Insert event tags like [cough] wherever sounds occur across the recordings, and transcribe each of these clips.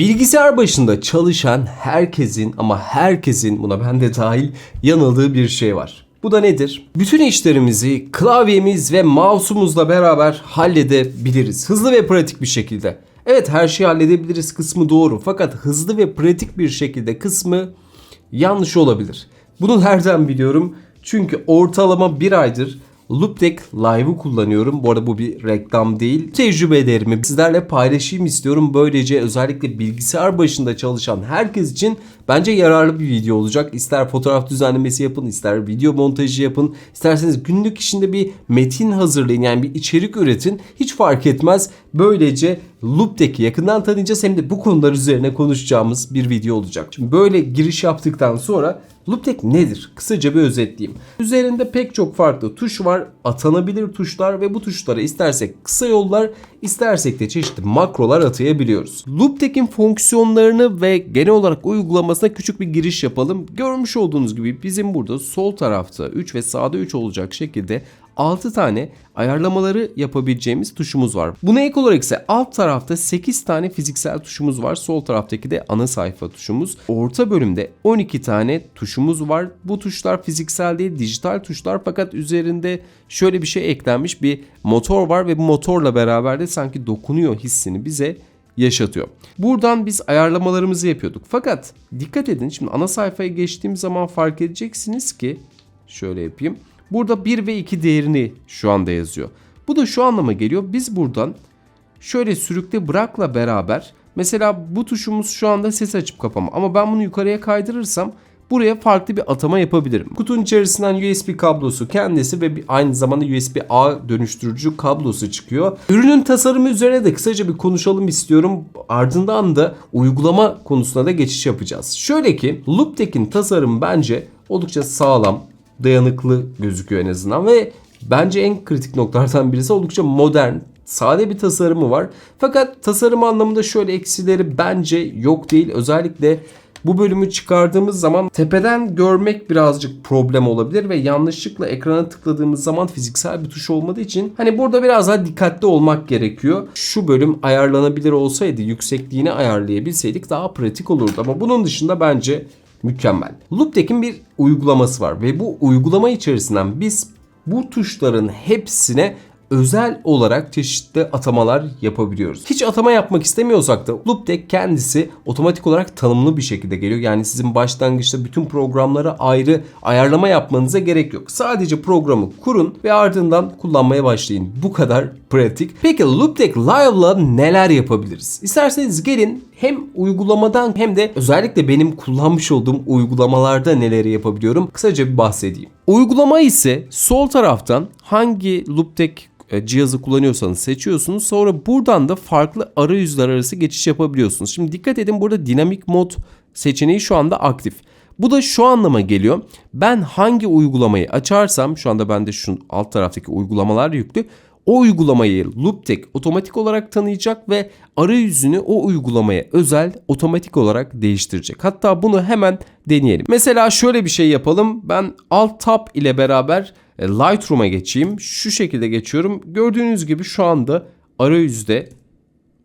Bilgisayar başında çalışan herkesin ama herkesin buna ben de dahil yanıldığı bir şey var. Bu da nedir? Bütün işlerimizi klavyemiz ve mouse'umuzla beraber halledebiliriz. Hızlı ve pratik bir şekilde. Evet her şeyi halledebiliriz kısmı doğru. Fakat hızlı ve pratik bir şekilde kısmı yanlış olabilir. Bunu nereden biliyorum? Çünkü ortalama bir aydır Loopdeck Live'ı kullanıyorum. Bu arada bu bir reklam değil. Tecrübelerimi sizlerle paylaşayım istiyorum. Böylece özellikle bilgisayar başında çalışan herkes için bence yararlı bir video olacak. İster fotoğraf düzenlemesi yapın, ister video montajı yapın, isterseniz günlük işinde bir metin hazırlayın yani bir içerik üretin. Hiç fark etmez. Böylece Loopdeck'i yakından tanıyacağız hem de bu konular üzerine konuşacağımız bir video olacak. Şimdi böyle giriş yaptıktan sonra Loopdeck nedir? Kısaca bir özetleyeyim. Üzerinde pek çok farklı tuş var, atanabilir tuşlar ve bu tuşlara istersek kısa yollar, istersek de çeşitli makrolar atayabiliyoruz. Loopdeck'in fonksiyonlarını ve genel olarak uygulamasına küçük bir giriş yapalım. Görmüş olduğunuz gibi bizim burada sol tarafta 3 ve sağda 3 olacak şekilde 6 tane ayarlamaları yapabileceğimiz tuşumuz var. Buna ek olarak ise alt tarafta 8 tane fiziksel tuşumuz var. Sol taraftaki de ana sayfa tuşumuz. Orta bölümde 12 tane tuşumuz var. Bu tuşlar fiziksel değil dijital tuşlar fakat üzerinde şöyle bir şey eklenmiş bir motor var ve bu motorla beraber de sanki dokunuyor hissini bize yaşatıyor. Buradan biz ayarlamalarımızı yapıyorduk. Fakat dikkat edin şimdi ana sayfaya geçtiğim zaman fark edeceksiniz ki şöyle yapayım. Burada 1 ve 2 değerini şu anda yazıyor. Bu da şu anlama geliyor. Biz buradan şöyle sürükle bırakla beraber mesela bu tuşumuz şu anda ses açıp kapama ama ben bunu yukarıya kaydırırsam buraya farklı bir atama yapabilirim. Kutunun içerisinden USB kablosu kendisi ve aynı zamanda USB-A dönüştürücü kablosu çıkıyor. Ürünün tasarımı üzerine de kısaca bir konuşalım istiyorum. Ardından da uygulama konusuna da geçiş yapacağız. Şöyle ki Loopdeck'in tasarımı bence oldukça sağlam, dayanıklı gözüküyor en azından ve bence en kritik noktalardan birisi oldukça modern, sade bir tasarımı var. Fakat tasarım anlamında şöyle eksileri bence yok değil. Özellikle bu bölümü çıkardığımız zaman tepeden görmek birazcık problem olabilir ve yanlışlıkla ekrana tıkladığımız zaman fiziksel bir tuş olmadığı için hani burada biraz daha dikkatli olmak gerekiyor. Şu bölüm ayarlanabilir olsaydı yüksekliğini ayarlayabilseydik daha pratik olurdu ama bunun dışında bence mükemmel. Loopdeck'in bir uygulaması var ve bu uygulama içerisinden biz bu tuşların hepsine özel olarak çeşitli atamalar yapabiliyoruz. Hiç atama yapmak istemiyorsak da Loopdeck kendisi otomatik olarak tanımlı bir şekilde geliyor. Yani sizin başlangıçta bütün programlara ayrı ayarlama yapmanıza gerek yok. Sadece programı kurun ve ardından kullanmaya başlayın. Bu kadar pratik. Peki Loopdeck Live'la neler yapabiliriz? İsterseniz gelin hem uygulamadan hem de özellikle benim kullanmış olduğum uygulamalarda neleri yapabiliyorum kısaca bir bahsedeyim. Uygulama ise sol taraftan hangi Loopdeck e, cihazı kullanıyorsanız seçiyorsunuz. Sonra buradan da farklı arayüzler arası geçiş yapabiliyorsunuz. Şimdi dikkat edin burada dinamik mod seçeneği şu anda aktif. Bu da şu anlama geliyor. Ben hangi uygulamayı açarsam şu anda bende şu alt taraftaki uygulamalar yüklü. O uygulamayı Looptek otomatik olarak tanıyacak ve arayüzünü o uygulamaya özel otomatik olarak değiştirecek. Hatta bunu hemen deneyelim. Mesela şöyle bir şey yapalım. Ben Alt Tab ile beraber e, Lightroom'a geçeyim. Şu şekilde geçiyorum. Gördüğünüz gibi şu anda arayüzde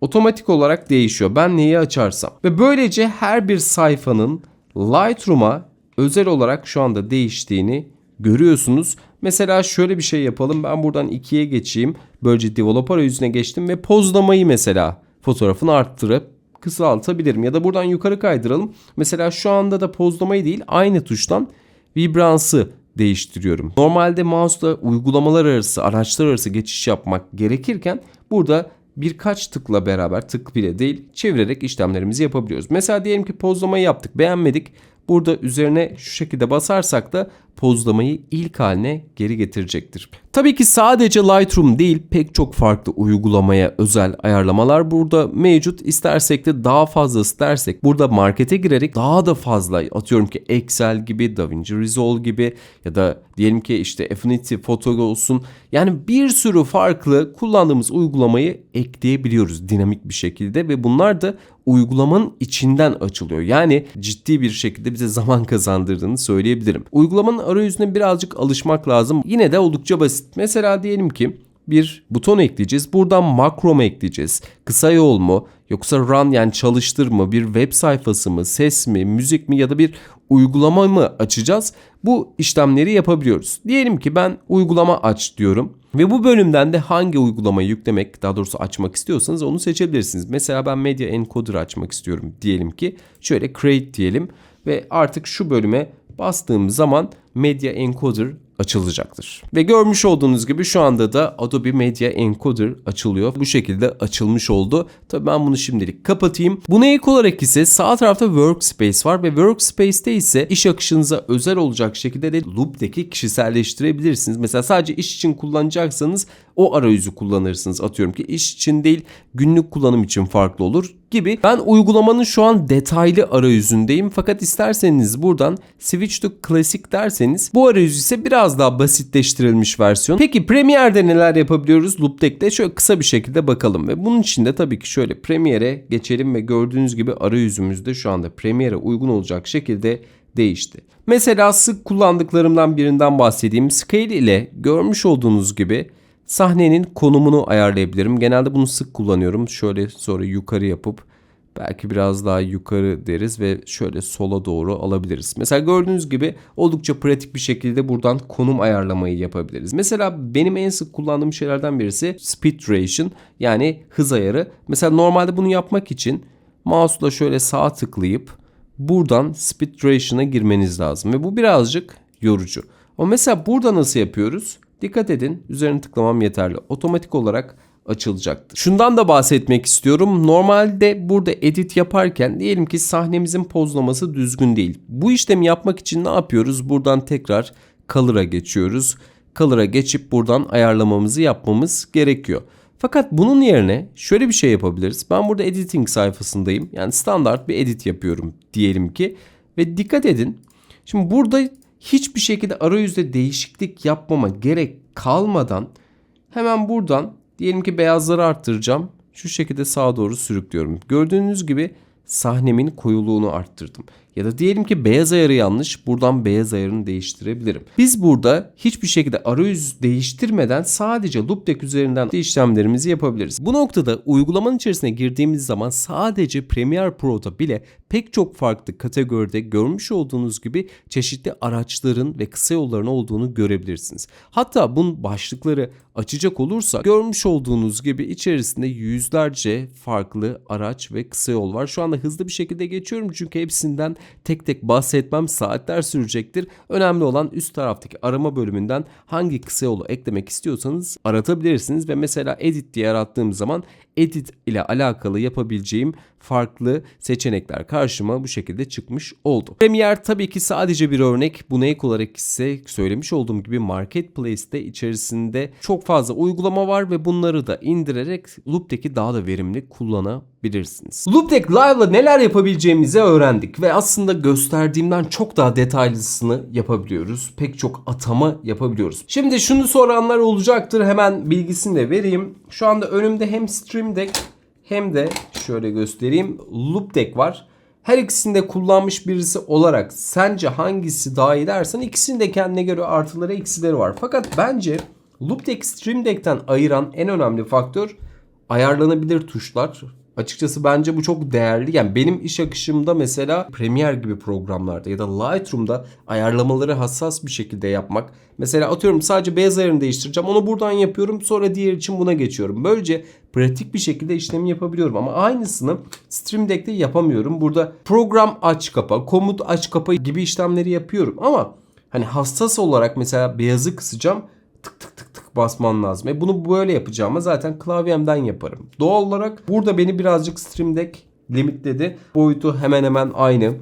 otomatik olarak değişiyor. Ben neyi açarsam. Ve böylece her bir sayfanın Lightroom'a özel olarak şu anda değiştiğini görüyorsunuz. Mesela şöyle bir şey yapalım. Ben buradan 2'ye geçeyim. Böylece developer yüzüne geçtim ve pozlamayı mesela fotoğrafını arttırıp kısaltabilirim. Ya da buradan yukarı kaydıralım. Mesela şu anda da pozlamayı değil aynı tuştan vibransı değiştiriyorum. Normalde mouse'la uygulamalar arası, araçlar arası geçiş yapmak gerekirken burada birkaç tıkla beraber tık bile değil çevirerek işlemlerimizi yapabiliyoruz. Mesela diyelim ki pozlamayı yaptık beğenmedik. Burada üzerine şu şekilde basarsak da pozlamayı ilk haline geri getirecektir. Tabii ki sadece Lightroom değil pek çok farklı uygulamaya özel ayarlamalar burada mevcut. İstersek de daha fazla istersek burada markete girerek daha da fazla atıyorum ki Excel gibi, DaVinci Resolve gibi ya da diyelim ki işte Affinity Photo olsun. Yani bir sürü farklı kullandığımız uygulamayı ekleyebiliyoruz dinamik bir şekilde ve bunlar da uygulamanın içinden açılıyor. Yani ciddi bir şekilde bize zaman kazandırdığını söyleyebilirim. Uygulamanın arayüzüne birazcık alışmak lazım. Yine de oldukça basit. Mesela diyelim ki bir buton ekleyeceğiz. Buradan makro mu ekleyeceğiz? Kısa yol mu? Yoksa run yani çalıştır bir web sayfası mı, ses mi, müzik mi ya da bir uygulama mı açacağız? Bu işlemleri yapabiliyoruz. Diyelim ki ben uygulama aç diyorum. Ve bu bölümden de hangi uygulamayı yüklemek, daha doğrusu açmak istiyorsanız onu seçebilirsiniz. Mesela ben Media Encoder açmak istiyorum diyelim ki. Şöyle create diyelim ve artık şu bölüme bastığım zaman Media Encoder açılacaktır. Ve görmüş olduğunuz gibi şu anda da Adobe Media Encoder açılıyor. Bu şekilde açılmış oldu. Tabii ben bunu şimdilik kapatayım. Buna ek olarak ise sağ tarafta Workspace var ve Workspace'te ise iş akışınıza özel olacak şekilde de Loop'taki kişiselleştirebilirsiniz. Mesela sadece iş için kullanacaksanız o arayüzü kullanırsınız. Atıyorum ki iş için değil günlük kullanım için farklı olur gibi. Ben uygulamanın şu an detaylı arayüzündeyim fakat isterseniz buradan Switch to Classic derseniz bu arayüz ise biraz daha basitleştirilmiş versiyon. Peki Premiere'de neler yapabiliyoruz? Loopdeck'te şöyle kısa bir şekilde bakalım ve bunun için de tabii ki şöyle Premiere'e geçelim ve gördüğünüz gibi arayüzümüzde şu anda Premiere'e uygun olacak şekilde değişti. Mesela sık kullandıklarımdan birinden bahsedeyim. Scale ile görmüş olduğunuz gibi sahnenin konumunu ayarlayabilirim. Genelde bunu sık kullanıyorum. Şöyle sonra yukarı yapıp belki biraz daha yukarı deriz ve şöyle sola doğru alabiliriz. Mesela gördüğünüz gibi oldukça pratik bir şekilde buradan konum ayarlamayı yapabiliriz. Mesela benim en sık kullandığım şeylerden birisi speed duration yani hız ayarı. Mesela normalde bunu yapmak için mouse'la şöyle sağ tıklayıp buradan speed duration'a girmeniz lazım ve bu birazcık yorucu. Ama mesela burada nasıl yapıyoruz? Dikkat edin üzerine tıklamam yeterli. Otomatik olarak açılacaktır. Şundan da bahsetmek istiyorum. Normalde burada edit yaparken diyelim ki sahnemizin pozlaması düzgün değil. Bu işlemi yapmak için ne yapıyoruz? Buradan tekrar Color'a geçiyoruz. Color'a geçip buradan ayarlamamızı yapmamız gerekiyor. Fakat bunun yerine şöyle bir şey yapabiliriz. Ben burada editing sayfasındayım. Yani standart bir edit yapıyorum diyelim ki. Ve dikkat edin. Şimdi burada hiçbir şekilde arayüzde değişiklik yapmama gerek kalmadan hemen buradan diyelim ki beyazları arttıracağım. Şu şekilde sağa doğru sürüklüyorum. Gördüğünüz gibi sahnemin koyuluğunu arttırdım. Ya da diyelim ki beyaz ayarı yanlış. Buradan beyaz ayarını değiştirebilirim. Biz burada hiçbir şekilde arayüz değiştirmeden sadece Loopdeck üzerinden işlemlerimizi yapabiliriz. Bu noktada uygulamanın içerisine girdiğimiz zaman sadece Premiere Pro'da bile pek çok farklı kategoride görmüş olduğunuz gibi çeşitli araçların ve kısa yolların olduğunu görebilirsiniz. Hatta bunun başlıkları açacak olursak görmüş olduğunuz gibi içerisinde yüzlerce farklı araç ve kısa yol var. Şu anda hızlı bir şekilde geçiyorum çünkü hepsinden tek tek bahsetmem saatler sürecektir. Önemli olan üst taraftaki arama bölümünden hangi kısa yolu eklemek istiyorsanız aratabilirsiniz ve mesela edit diye arattığım zaman edit ile alakalı yapabileceğim farklı seçenekler karşıma bu şekilde çıkmış oldu. Premiere tabii ki sadece bir örnek. Buna ek olarak ise söylemiş olduğum gibi Marketplace'te içerisinde çok fazla uygulama var ve bunları da indirerek Loopdeck'i daha da verimli kullanabilirsiniz. Loopdeck Live'la neler yapabileceğimizi öğrendik ve aslında gösterdiğimden çok daha detaylısını yapabiliyoruz. Pek çok atama yapabiliyoruz. Şimdi şunu soranlar olacaktır. Hemen bilgisini de vereyim. Şu anda önümde hem Stream Deck hem de şöyle göstereyim Loop Deck var. Her ikisini de kullanmış birisi olarak sence hangisi daha iyi dersen ikisinin de kendine göre artıları eksileri var. Fakat bence Loop Deck Stream Deck'ten ayıran en önemli faktör ayarlanabilir tuşlar. Açıkçası bence bu çok değerli. Yani benim iş akışımda mesela Premiere gibi programlarda ya da Lightroom'da ayarlamaları hassas bir şekilde yapmak. Mesela atıyorum sadece beyaz ayarını değiştireceğim. Onu buradan yapıyorum. Sonra diğer için buna geçiyorum. Böylece pratik bir şekilde işlemi yapabiliyorum. Ama aynısını Stream Deck'te yapamıyorum. Burada program aç kapa, komut aç kapa gibi işlemleri yapıyorum. Ama hani hassas olarak mesela beyazı kısacağım. Tık tık tık basman lazım. E bunu böyle yapacağıma zaten klavyemden yaparım. Doğal olarak burada beni birazcık Stream Deck limitledi. Boyutu hemen hemen aynı.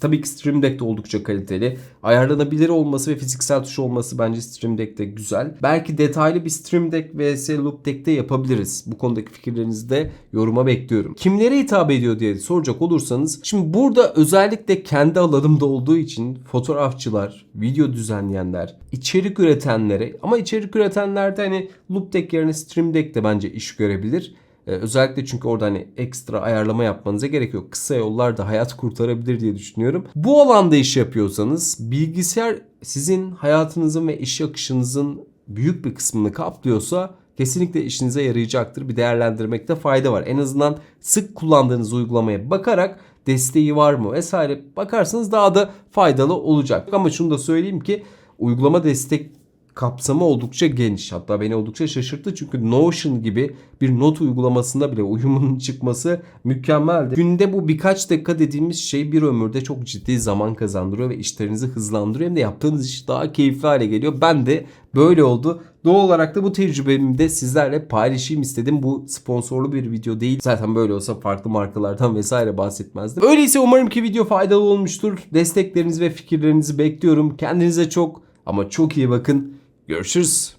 Tabii ki Stream Deck de oldukça kaliteli. Ayarlanabilir olması ve fiziksel tuş olması bence Stream Deck'te güzel. Belki detaylı bir Stream Deck vs Loop Deck'te yapabiliriz. Bu konudaki fikirlerinizi de yoruma bekliyorum. Kimlere hitap ediyor diye soracak olursanız. Şimdi burada özellikle kendi alanımda olduğu için fotoğrafçılar, video düzenleyenler, içerik üretenlere ama içerik üretenler de hani Loop Deck yerine Stream Deck de bence iş görebilir. Ee, özellikle çünkü orada hani ekstra ayarlama yapmanıza gerek yok. Kısa yollar da hayat kurtarabilir diye düşünüyorum. Bu alanda iş yapıyorsanız bilgisayar sizin hayatınızın ve iş akışınızın büyük bir kısmını kaplıyorsa kesinlikle işinize yarayacaktır. Bir değerlendirmekte fayda var. En azından sık kullandığınız uygulamaya bakarak desteği var mı vesaire bakarsanız daha da faydalı olacak. Ama şunu da söyleyeyim ki uygulama destek kapsamı oldukça geniş. Hatta beni oldukça şaşırttı çünkü Notion gibi bir not uygulamasında bile [laughs] uyumunun çıkması mükemmeldi. Günde bu birkaç dakika dediğimiz şey bir ömürde çok ciddi zaman kazandırıyor ve işlerinizi hızlandırıyor. Hem de yaptığınız iş daha keyifli hale geliyor. Ben de böyle oldu. Doğal olarak da bu tecrübemi de sizlerle paylaşayım istedim. Bu sponsorlu bir video değil. Zaten böyle olsa farklı markalardan vesaire bahsetmezdim. Öyleyse umarım ki video faydalı olmuştur. Desteklerinizi ve fikirlerinizi bekliyorum. Kendinize çok ama çok iyi bakın. Görüşürüz.